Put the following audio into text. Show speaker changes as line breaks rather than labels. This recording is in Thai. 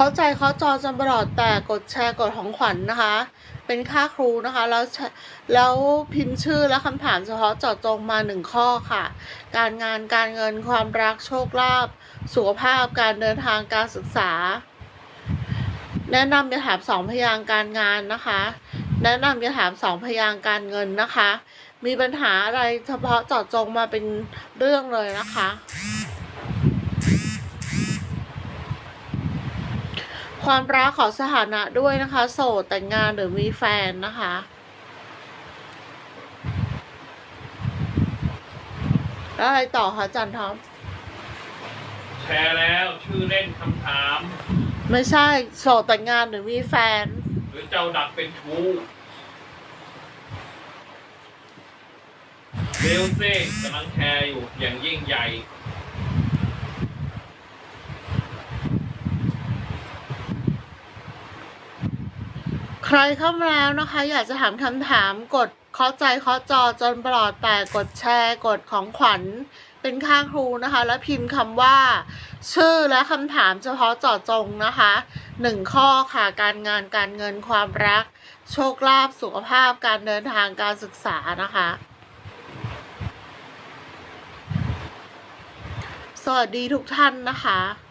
เข้าใจเข้าจอจนตลอดแต่กดแชร์กดของขวัญนะคะ เป็นค่าครูนะคะ แล้วแล้วพิมพ์ชื่อและคำถามเฉพาะเจาะจงมาหนึ่งข้อค่ะ การงานการเงินความรักโชคลาภสุขภาพการเดินทางการศึกษา แนะนำจะถามสองพยางการงานนะคะ แนะนำจะถามสองพยางการเงินนะคะ มีปัญหาอะไรเฉพาะเจาะจงมาเป็นเรื่องเลยนะคะ ความรักขอสถานะด้วยนะคะ โสดแต่งงานหรือมีแฟนนะคะ แล้วอะไรต่อคะอาจันทอม
แชร์แล้วชื่อเล่นคำถาม
ไม่ใช่โสดแต่งงานหรือมีแฟน
หรือเจ้าดักเป็นชู้เร็วซิกำลังแชร์อยู่อย่างยิ่งใหญ่
ใครเข้ามาแล้วนะคะ อยากจะถามคำถามกดเคาะใจเคาะจอจนปลอดแต่กดแชร์กดของขวัญเป็นค่าครูนะคะ แล้วพิมพ์คำว่า ชื่อและคำถามเฉพาะเจาะจงนะคะหนึ่งข้อค่ะการงานการเงินความรัก โชคลาภสุขภาพการเดินทางการศึกษานะคะ สวัสดีทุกท่านนะคะ